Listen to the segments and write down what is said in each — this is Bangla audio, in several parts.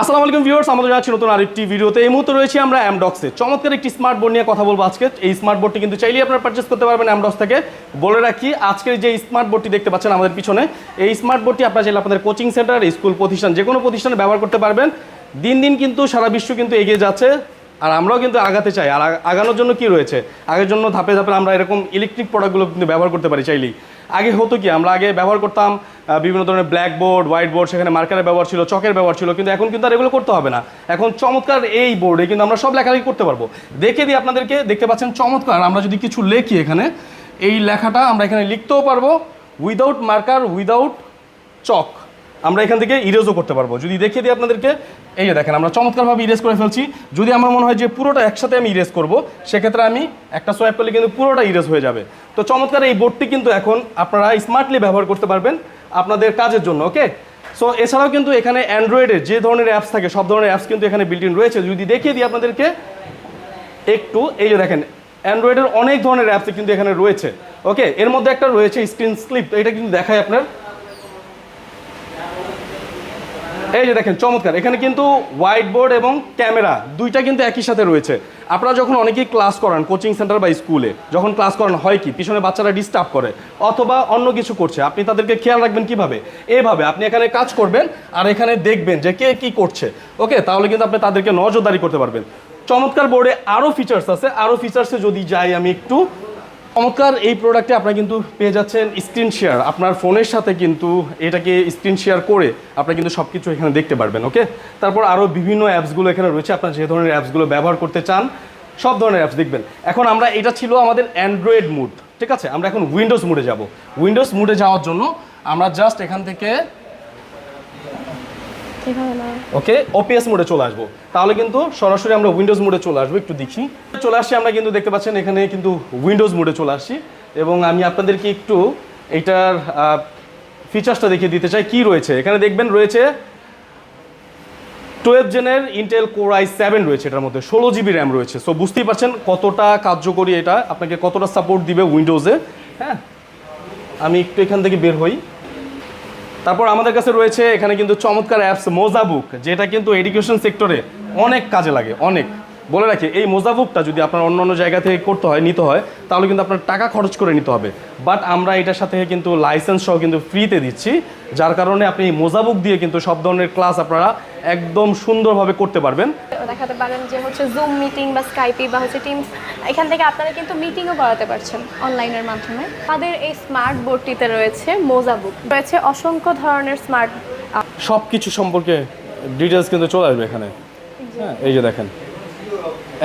আসসালামু আলাইকুম ভিউয়ার্স, আমাদের যাচ্ছি নতুন আরেকটি ভিডিওতে এই মুহূর্তে রয়েছি আমরা অ্যামডক্সে চমৎকার একটি স্মার্ট বোর্ড নিয়ে কথা বলব আজকে। এই স্মার্ট বোর্ডটি কিন্তু চাইলেই আপনারা পারচেস করতে পারবেন অ্যামডক্স থেকে। বলে রাখি, আজকের যে স্মার্ট বোর্ডটি দেখতে পাচ্ছেন আমাদের পিছনে, এই স্মার্ট বোর্ডটি আপনারা চাইলে আপনাদের কোচিং সেন্টার স্কুল প্রতিষ্ঠান, যে কোনো প্রতিষ্ঠানে ব্যবহার করতে পারবেন। দিন দিন কিন্তু সারা বিশ্ব কিন্তু এগিয়ে যাচ্ছে। আর আমরাও কিন্তু আগাতে চাই। আর আগানোর জন্য কি রয়েছে? আগের জন্য ধাপে ধাপে আমরা এরকম ইলেকট্রিক প্রোডাক্টগুলো কিন্তু ব্যবহার করতে পারি চাইলেই। আগে হতো কি, আমরা আগে ব্যবহার করতাম বিভিন্ন ধরনের ব্ল্যাক বোর্ড হোয়াইট বোর্ড সেখানে মার্কারের ব্যবহার ছিল, চকের ব্যবহার ছিল, কিন্তু এখন কিন্তু আর এগুলো করতে হবে না। এখন চমৎকার এই বোর্ডে কিন্তু আমরা সব লেখালেখি করতে পারব। দেখে দিই আপনাদেরকে, দেখতে পাচ্ছেন চমৎকার, আমরা যদি কিছু লেখি এখানে, এই লেখাটা আমরা এখানে লিখতেও পারব উইদাউট মার্কার উইদাউট চক। আমরা এখান থেকে ইরেজও করতে পারব। যদি দেখিয়ে দিই আপনাদেরকে, এই যে দেখেন, আমরা চমৎকারভাবে ইরেজ করে ফেলছি। যদি আমার মনে হয় যে পুরোটা একসাথে আমি ইরেজ করব, সেক্ষেত্রে আমি একটা সোয়াইপ করলে কিন্তু পুরোটা ইরেজ হয়ে যাবে। তো চমৎকার এই বোর্ডটি কিন্তু এখন আপনারা স্মার্টলি ব্যবহার করতে পারবেন আপনাদের কাজের জন্য ওকে সো এছাড়াও কিন্তু এখানে অ্যান্ড্রয়েডের যে ধরনের অ্যাপস থাকে, সব ধরনের অ্যাপস কিন্তু এখানে ইন রয়েছে। যদি দেখিয়ে দিই আপনাদেরকে, একটু, এই যে দেখেন অ্যান্ড্রয়েডের অনেক ধরনের অ্যাপস কিন্তু এখানে রয়েছে ওকে এর মধ্যে একটা রয়েছে স্ক্রিন স্লিপ এটা কিন্তু দেখায় আপনার। এই যে দেখেন, চমৎকার। এখানে কিন্তু হোয়াইট বোর্ড এবং ক্যামেরা দুইটা কিন্তু একই সাথে রয়েছে। আপনারা যখন অনেকেই ক্লাস করান কোচিং সেন্টার বা স্কুলে যখন ক্লাস করান, হয় কি? পিছনে বাচ্চারা ডিস্টার্ব করে অথবা অন্য কিছু করছে। আপনি তাদেরকে খেয়াল রাখবেন কীভাবে? এভাবে আপনি এখানে কাজ করবেন আর এখানে দেখবেন যে কে কি করছে। ওকে? তাহলে কিন্তু আপনি তাদেরকে নজরদারি করতে পারবেন। চমৎকার বোর্ডে আরও ফিচার্স আছে। আরও ফিচার্সে যদি যাই আমি একটু চমৎকার এই প্রোডাক্টে আপনারা কিন্তু পেয়ে যাচ্ছেন স্ক্রিন শেয়ার আপনার ফোনের সাথে কিন্তু এটাকে স্ক্রিন শেয়ার করে আপনারা কিন্তু সব কিছু এখানে দেখতে পারবেন ওকে তারপর আরও বিভিন্ন অ্যাপসগুলো এখানে রয়েছে। আপনার যে ধরনের অ্যাপসগুলো ব্যবহার করতে চান, সব ধরনের অ্যাপস দেখবেন। এখন আমরা, এটা ছিল আমাদের অ্যান্ড্রয়েড মুড ঠিক আছে? আমরা এখন উইন্ডোজ মুডে যাব। উইন্ডোজ মুডে যাওয়ার জন্য আমরা জাস্ট এখান থেকে ওকে ওপিএস মোডে চলে আসব। তাহলে কিন্তু সরাসরি আমরা উইন্ডোজ মোডে চলে আসব, একটু দেখি। চলে আসছি আমরা কিন্তু দেখতে পাচ্ছেন এখানে কিন্তু উইন্ডোজ মোডে চলে আসছি এবং আমি আপনাদেরকে একটু এইটার ফিচার্সটা দেখিয়ে দিতে চাই, কি রয়েছে? এখানে দেখবেন রয়েছে টুয়েলভ জেনের ইন্টেল কোর আই সেভেন রয়েছে এটার মধ্যে, ষোলো জিবি র্যাম রয়েছে। সো বুঝতেই পারছেন কতটা কার্যকরী এটা, আপনাকে কতটা সাপোর্ট দিবে উইন্ডোজে হ্যাঁ আমি একটু এখান থেকে বের হই। তারপর আমাদের কাছে রয়েছে এখানে কিন্তু চমৎকার অ্যাপস মোজাবুক যেটা কিন্তু এডুকেশন সেক্টরে অনেক কাজে লাগে, অনেক। বলে রাখি এই মোজাবুকটা যদি আপনার অন্য অন্য জায়গা থেকে করতে হয় নিতে হয় তাহলে কিন্তু আপনার টাকা খরচ করে নিতে হবে। বাট আমরা এটার সাথে কিন্তু লাইসেন্স সহ কিন্তু ফ্রিতে দিচ্ছি যার কারণে আপনি এই মোজাবুক দিয়ে কিন্তু সব ধরনের ক্লাস আপনারা একদম সুন্দরভাবে করতে পারবেন। দেখাতে পারেন যে হচ্ছে জুম মিটিং বা স্কাইপি বা হচ্ছে টিমস এখান থেকে আপনারা কিন্তু মিটিংও করাতে পারছেন অনলাইনের মাধ্যমে। আমাদের এই স্মার্ট বোর্ডটিতে রয়েছে মোজা বুক রয়েছে অসংখ্য ধরনের স্মার্ট সব কিছু সম্পর্কে ডিটেলস কিন্তু চলে আসবে এখানে। হ্যাঁ এই যে দেখেন।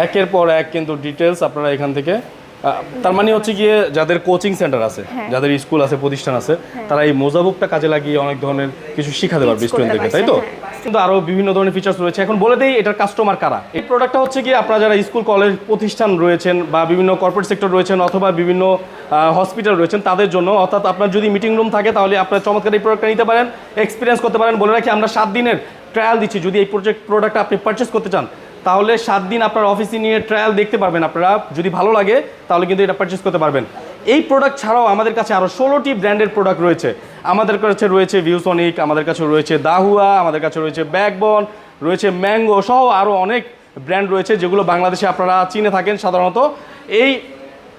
একের পর এক কিন্তু ডিটেলস আপনারা এখান থেকে তার মানে হচ্ছে গিয়ে যাদের কোচিং সেন্টার আছে হ্যাঁ। যাদের স্কুল আছে প্রতিষ্ঠান আছে তারা এই মোজাবুকটা কাজে লাগিয়ে অনেক ধরনের কিছু শিখাতে পারবে স্টুডেন্টদেরকে তাই তো? হ্যাঁ। কিন্তু আরও বিভিন্ন ধরনের ফিচার্স রয়েছে। এখন বলে দেই এটার কাস্টমার কারা? এই প্রোডাক্টটা হচ্ছে গিয়ে আপনারা যারা স্কুল কলেজ প্রতিষ্ঠান রয়েছেন বা বিভিন্ন কর্পোরেট সেক্টর রয়েছেন অথবা বিভিন্ন হসপিটাল রয়েছেন তাদের জন্য অর্থাৎ আপনার যদি মিটিং রুম থাকে তাহলে আপনার চমৎকার এই প্রোডাক্টটা নিতে পারেন এক্সপিরিয়েন্স করতে পারেন। বলে রাখি আমরা সাত দিনের ট্রায়াল দিচ্ছি। যদি এই প্রজেক্ট প্রোডাক্টটা আপনি পারচেস করতে চান তাহলে সাত দিন আপনার অফিসে নিয়ে ট্রায়াল দেখতে পারবেন আপনারা। যদি ভালো লাগে, তাহলে কিন্তু এটা পারচেস করতে পারবেন। এই প্রোডাক্ট ছাড়াও আমাদের কাছে আরও ষোলোটি ব্র্যান্ডের প্রোডাক্ট রয়েছে। আমাদের কাছে রয়েছে ভিউসনিক আমাদের কাছে রয়েছে দাহুয়া আমাদের কাছে রয়েছে ব্যাকবন রয়েছে ম্যাঙ্গো সহ আরও অনেক ব্র্যান্ড রয়েছে যেগুলো বাংলাদেশে আপনারা চিনে থাকেন সাধারণত। এই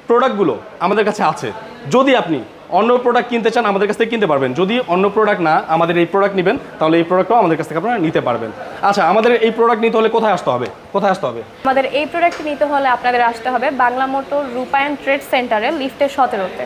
প্রোডাক্টগুলো আমাদের কাছে আছে। যদি আপনি অন্য প্রোডাক্ট কিনতে চান, আমাদের কাছ থেকে কিনতে পারবেন। যদি অন্য প্রোডাক্ট না, আমাদের এই প্রোডাক্ট নেবেন, তাহলে এই প্রোডাক্টও আমাদের কাছ থেকে আপনারা নিতে পারবেন। আচ্ছা আমাদের এই প্রোডাক্ট নিতে হলে কোথায় আসতে হবে? কোথায় আসতে হবে? আমাদের এই প্রোডাক্ট নিতে হলে আপনাদের আসতে হবে বাংলা মোটর রূপায়ণ ট্রেড সেন্টারে লিফটের সতেরোতে।